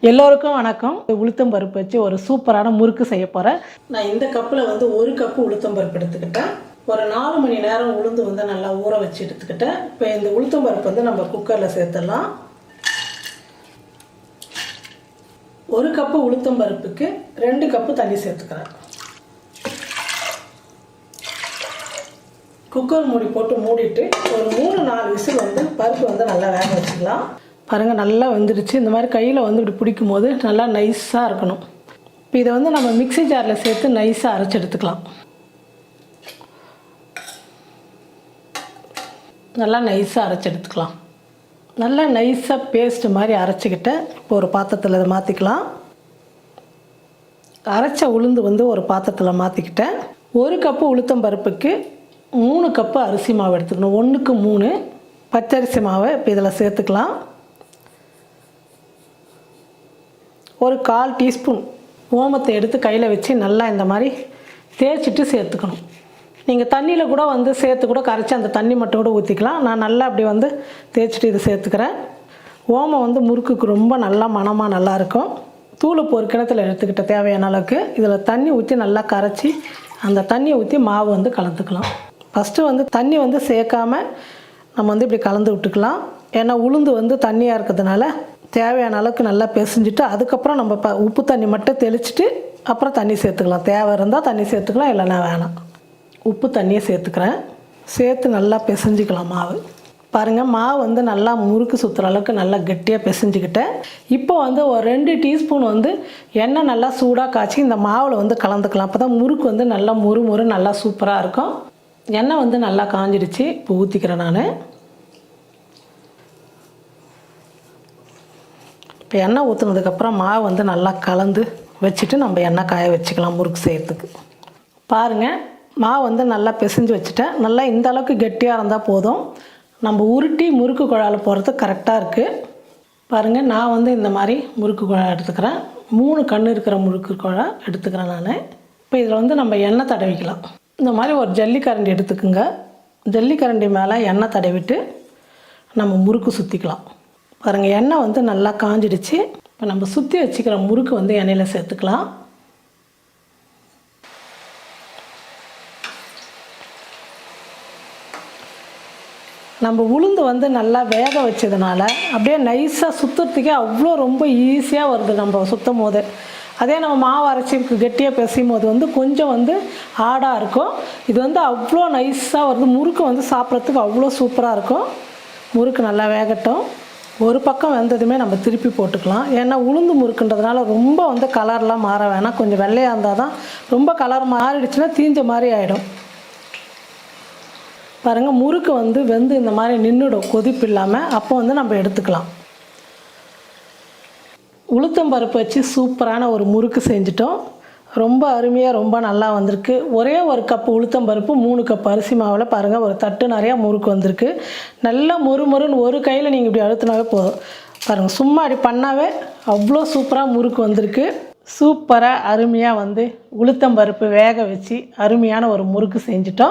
எல்லோருக்கும் வணக்கம். உளுத்தம் பருப்பு வச்சு ஒரு சூப்பரான முறுக்கு செய்ய போகிறேன் நான் இந்த கப்பில் வந்து ஒரு கப்பு உளுத்தம் பருப்பு எடுத்துக்கிட்டேன். ஒரு நாலு மணி நேரம் உளுந்து வந்து நல்லா ஊற வச்சு எடுத்துக்கிட்டேன். இப்போ இந்த உளுத்தம் பருப்பு வந்து நம்ம குக்கரில் சேர்த்துடலாம். ஒரு கப்பு உளுத்தம் பருப்புக்கு ரெண்டு கப்பு தண்ணி சேர்த்துக்கிறேன். குக்கர் மூடி போட்டு மூடிட்டு ஒரு மூணு நாலு விசில் வந்து பருப்பு வந்து நல்லா வேக வச்சுக்கலாம். பாருங்கள் நல்லா வந்துடுச்சு. இந்த மாதிரி கையில் வந்து இப்படி பிடிக்கும் போது நல்லா நைஸாக இருக்கணும். இப்போ இதை வந்து நம்ம மிக்ஸி ஜாரில் சேர்த்து நைஸாக அரைச்சி எடுத்துக்கலாம். நல்லா நைஸாக அரைச்சி எடுத்துக்கலாம். நல்லா நைஸாக பேஸ்ட் மாதிரி அரைச்சிக்கிட்டு இப்போ ஒரு பாத்திரத்தில் இதை மாற்றிக்கலாம் அரைச்ச உளுந்து வந்து ஒரு பாத்திரத்தில் மாற்றிக்கிட்டேன் ஒரு கப்பு உளுத்தம் பருப்புக்கு மூணு கப்பு அரிசி மாவு எடுத்துக்கணும். ஒன்றுக்கு மூணு பச்சரிசி மாவை இப்போ இதில் சேர்த்துக்கலாம். ஒரு கால் டீஸ்பூன் ஓமத்தை எடுத்து கையில் வச்சு நல்லா இந்த மாதிரி தேய்ச்சிட்டு சேர்த்துக்கணும். நீங்கள் தண்ணியில் கூட வந்து சேர்த்து கூட கரைச்சி அந்த தண்ணி மட்டும் கூட ஊற்றிக்கலாம் நான் நல்லா அப்படி வந்து தேய்ச்சிட்டு இது சேர்த்துக்கிறேன். ஓமம் வந்து முறுக்குக்கு ரொம்ப நல்லா மணமாக நல்லாயிருக்கும் தூளுப்பு ஒரு கிணத்துல எடுத்துக்கிட்ட தேவையான அளவுக்கு இதில் தண்ணி ஊற்றி நல்லா கரைச்சி அந்த தண்ணியை ஊற்றி மாவு வந்து கலந்துக்கலாம். ஃபஸ்ட்டு வந்து தண்ணி வந்து சேர்க்காம நம்ம வந்து இப்படி கலந்து விட்டுக்கலாம். ஏன்னா உளுந்து வந்து தண்ணியாக இருக்கிறதுனால தேவையான அளவுக்கு நல்லா பிசைஞ்சிட்டு அதுக்கப்புறம் நம்ம ப உப்பு தண்ணி மட்டும் தெளிச்சிட்டு அப்புறம் தண்ணி சேர்த்துக்கலாம். தேவை இருந்தால் தண்ணி சேர்த்துக்கலாம் இல்லைன்னா வேணாம். உப்பு தண்ணியை சேர்த்துக்கிறேன். சேர்த்து நல்லா பிசைஞ்சிக்கலாம் மாவு. பாருங்கள் மாவு வந்து நல்லா முறுக்கு சுற்றுற அளவுக்கு நல்லா கெட்டியாக பிசைஞ்சிக்கிட்டேன். இப்போ வந்து ஒரு ரெண்டு டீஸ்பூன் வந்து எண்ணெய் நல்லா சூடாக காய்ச்சி இந்த மாவில் வந்து கலந்துக்கலாம். அப்போ தான் முறுக்கு வந்து நல்லா முறு முறு நல்லா சூப்பராக இருக்கும். எண்ணெய் வந்து நல்லா காஞ்சிடுச்சு. இப்போ ஊற்றிக்கிறேன் நான். இப்போ எண்ணெய் ஊற்றுனதுக்கப்புறம் மாவு வந்து நல்லா கலந்து வச்சுட்டு நம்ம எண்ணெய் காய வச்சுக்கலாம் முறுக்கு செய்கிறதுக்கு பாருங்கள் மாவு வந்து நல்லா பிசைஞ்சு வச்சுட்டேன். நல்லா இந்த அளவுக்கு கெட்டியாக இருந்தால் போதும். நம்ம உருட்டி முறுக்கு குழாயில் போகிறதுக்கு கரெக்டாக இருக்குது பாருங்கள் நான் வந்து இந்த மாதிரி முறுக்கு குழா எடுத்துக்கிறேன். மூணு கண் இருக்கிற முறுக்கு குழா எடுத்துக்கிறேன் நான். இப்போ இதில் வந்து நம்ம எண்ணெய் தடவிக்கலாம். இந்த மாதிரி ஒரு ஜல்லிக்கரண்டி எடுத்துக்கோங்க. ஜல்லிக்கரண்டி மேலே எண்ணெய் தடவிட்டு நம்ம முறுக்கு சுற்றிக்கலாம் பாருங்கள் எண்ணெய் வந்து நல்லா காஞ்சிடுச்சு. இப்போ நம்ம சுற்றி வச்சுக்கிற முறுக்கு வந்து எண்ணெயில் சேர்த்துக்கலாம். நம்ம உளுந்து வந்து நல்லா வேக வச்சதுனால அப்படியே நைஸாக சுற்றுறதுக்கே அவ்வளோ ரொம்ப ஈஸியாக வருது நம்ம சுற்றும் போது. அதே நம்ம மாவு அரைச்சி கெட்டியாக பிசையும் போது வந்து கொஞ்சம் வந்து ஆடாக இருக்கும். இது வந்து அவ்வளோ நைஸாக வருது. முறுக்கு வந்து சாப்பிட்றதுக்கு அவ்வளோ சூப்பராக இருக்கும். முறுக்கு நல்லா வேகட்டும். ஒரு பக்கம் வெந்ததுமே நம்ம திருப்பி போட்டுக்கலாம். ஏன்னா உளுந்து முறுக்குன்றதுனால ரொம்ப வந்து கலர்லாம் மாற வேணாம். கொஞ்சம் வெள்ளையாக இருந்தால் தான் ரொம்ப கலர் மாறிடுச்சுன்னா தீஞ்ச மாதிரி ஆகிடும் பாருங்கள் முறுக்கு வந்து வெந்து இந்த மாதிரி நின்றுடும் கொதிப்பு இல்லாமல் அப்போ வந்து நம்ம எடுத்துக்கலாம். உளுத்தம் பருப்பு வச்சு சூப்பரான ஒரு முறுக்கு செஞ்சிட்டோம். ரொம்ப அருமையாக ரொம்ப நல்லா வந்திருக்கு. ஒரே ஒரு கப்பு உளுத்தம் பருப்பு மூணு கப் அரிசி மாவில் பாருங்கள் ஒரு தட்டு நிறையா முறுக்கு வந்திருக்கு. நல்லா மொறு மொறுன்னு ஒரு கையில் நீங்கள் இப்படி அழுத்தினாவே போதும். பாருங்கள் சும்மா அப்படி பண்ணாவே அவ்வளோ சூப்பராக முறுக்கு வந்திருக்கு. சூப்பராக அருமையாக வந்து உளுத்தம் பருப்பு வேக வச்சு அருமையான ஒரு முறுக்கு செஞ்சிட்டோம்.